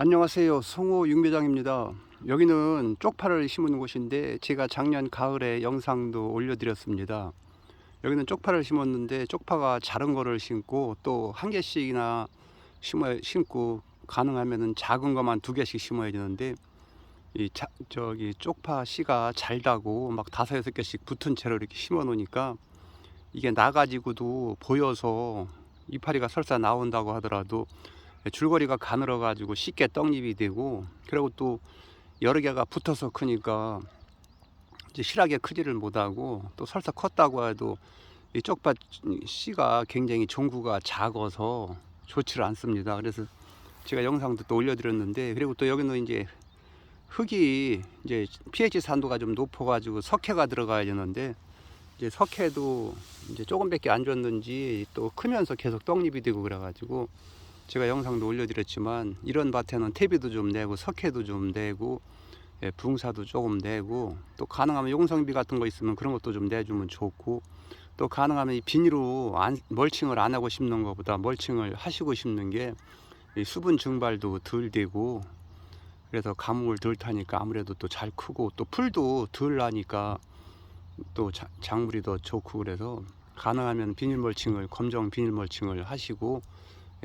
안녕하세요. 송호 육매장입니다. 여기는 쪽파를 심은 곳인데 제가 작년 가을에 영상도 올려드렸습니다. 여기는 쪽파를 심었는데 쪽파가 자른 거를 심고 또 한 개씩이나 심어 심고 가능하면은 작은 것만 두 개씩 심어야 되는데 이 자, 저기 쪽파 씨가 잘다고 막 다섯 여섯 개씩 붙은 채로 이렇게 심어 놓으니까 이게 나가지고도 보여서 이파리가 설사 나온다고 하더라도 줄거리가 가늘어 가지고 쉽게 떡잎이 되고 그리고 또 여러 개가 붙어서 크니까 이제 실하게 크지를 못하고 또 설사 컸다고 해도 이 쪽파 씨가 굉장히 종구가 작아서 좋지를 않습니다. 그래서 제가 영상도 또 올려드렸는데 그리고 또 여기는 이제 흙이 이제 pH 산도가 좀 높아가지고 석회가 들어가야 되는데 이제 석회도 이제 조금밖에 안 줬는지 또 크면서 계속 떡잎이 되고 그래가지고 제가 영상도 올려드렸지만 이런 밭에는 퇴비도 좀 내고 석회도 좀 내고 예, 붕사도 조금 내고 또 가능하면 용성비 같은 거 있으면 그런 것도 좀 내주면 좋고 또 가능하면 이 비닐로 안, 멀칭을 안 하고 심는 것보다 멀칭을 하시고 심는 게이 수분 증발도 덜 되고 그래서 가뭄을 덜 타니까 아무래도 또 잘 크고 또 풀도 덜 나니까 또 자- 작물이 더 좋고 그래서 가능하면 비닐 멀칭을 검정 비닐 멀칭을 하시고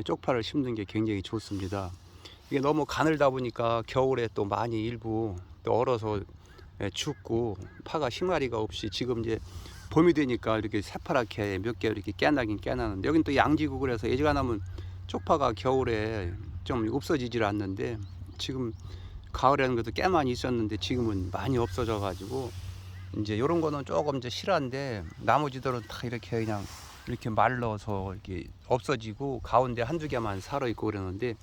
쪽파를 심는 게 굉장히 좋습니다. 이게 너무 가늘다 보니까 겨울에 또 많이 일부 또 얼어서 예, 죽고 파가 희마리가 없이 지금 이제 봄이 되니까 이렇게 새파랗게 몇 개 이렇게 깨나긴 깨나는데 여긴 또 양지고 그래서 예지가나면 쪽파가 겨울에 좀 없어지질 않는데 지금 가을에는 그래도 꽤 많이 있었는데 지금은 많이 없어져 가지고 이제 요런 거는 조금 이제 실한데 나머지들은 다 이렇게 그냥 이렇게 말라서 이렇게 없어지고 가운데 한두 개만 살아 있고 그러는데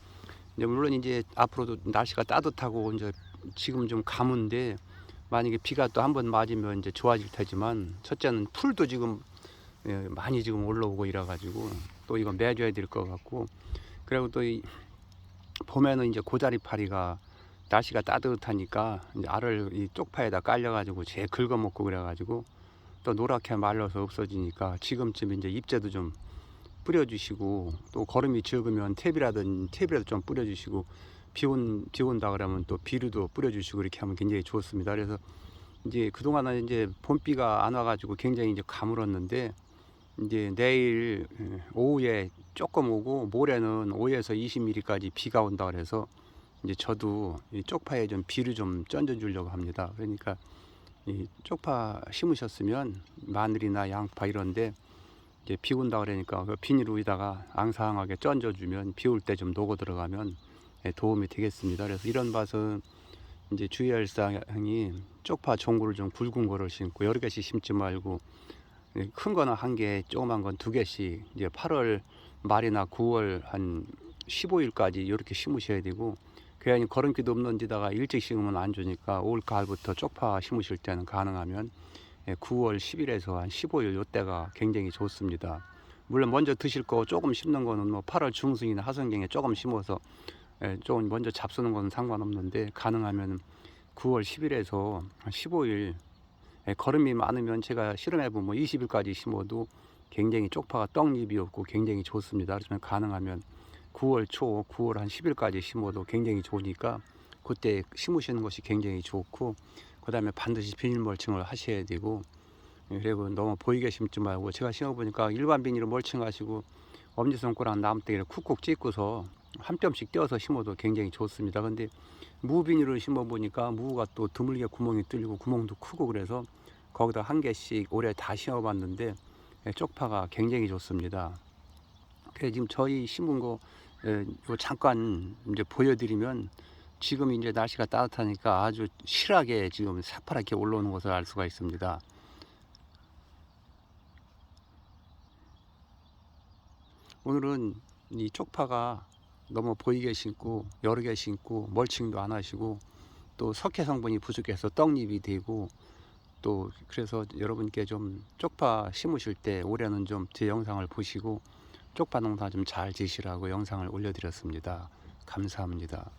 물론 이제 앞으로도 날씨가 따뜻하고 이제 지금 좀 가문데 만약에 비가 또 한 번 맞으면 이제 좋아질 테지만 첫째는 풀도 지금 예, 많이 지금 올라오고 이래 가지고 또 이거 매줘야 될 것 같고. 그리고 또 이 봄에는 이제 고자리파리가 날씨가 따뜻하니까 이제 알을 이 쪽파에다 깔려 가지고 제 긁어먹고 그래 가지고 또 노랗게 말라서 없어지니까 지금쯤 이제 잎제도 좀 뿌려주시고 또 거름이 적으면 탭이라든 탭이라도 좀 뿌려주시고 비온 비 온다 그러면 또 비료도 뿌려주시고 이렇게 하면 굉장히 좋습니다. 그래서 이제 그동안은 이제 봄비가 안 와가지고 굉장히 이제 가물었는데 이제 내일 예, 오후에 조금 오고 모레는 5에서 20mm까지 비가 온다 그래서 이제 저도 이 쪽파에 좀 비를 좀 던져 주려고 합니다. 그러니까 이 쪽파 심으셨으면 마늘이나 양파 이런데 이제 비 온다 그러니까 그 비닐 위에다가 앙상하게 던져 주면 비 올 때 좀 녹아 들어가면 예, 도움이 되겠습니다. 그래서 이런 밭은 이제 주의할 사항이 쪽파 종구를 좀 굵은 거를 심고 여러 개씩 심지 말고 예, 큰 거는 한 개, 조그만 건 두 개씩 이제 8월 말이나 9월 한 15일까지 이렇게 심으셔야 되고 괜히 거름기도 없는 데다가 일찍 심으면 안 좋으니까 올 가을부터 쪽파 심으실 때는 가능하면 예, 9월 10일에서 한 15일 요때가 굉장히 좋습니다. 물론 먼저 드실 거 조금 심는 거는 뭐 8월 중순이나 하순경에 조금 심어서 예, 조금 먼저 잡수는 건 상관없는데 가능하면 9월 10일에서 15일 예, 거름이 많으면 제가 실험해 보면 뭐 20일까지 심어도 굉장히 쪽파가 떡잎이 없고 굉장히 좋습니다. 그렇지만 가능하면 9월 초, 9월 한 10일까지 심어도 굉장히 좋으니까 그때 심으시는 것이 굉장히 좋고 그 다음에 반드시 비닐 멀칭을 하셔야 되고 예, 그리고 너무 보이게 심지 말고 제가 심어보니까 일반 비닐로 멀칭하시고 엄지손가락 나무대기를 쿡쿡 찍고서 한 뼘씩 떼어서 심어도 굉장히 좋습니다. 근데 무 비닐을 심어 보니까 무가 또 드물게 구멍이 뚫리고 구멍도 크고 그래서 거기다 한 개씩 올해 다 심어 봤는데 예, 쪽파가 굉장히 좋습니다. 그래 지금 저희 심은 거 예, 요 잠깐 이제 보여드리면 지금 이제 날씨가 따뜻하니까 아주 실하게 지금 새파랗게 올라오는 것을 알 수가 있습니다. 오늘은 이 쪽파가 너무 보이게 심고 여러 개 심고 멀칭도 안 하시고 또 석회 성분이 부족해서 떡잎이 되고 또 그래서 여러분께 좀 쪽파 심으실 때 올해는 좀 제 영상을 보시고 쪽파 농사 좀 잘 지시라고 영상을 올려드렸습니다. 감사합니다.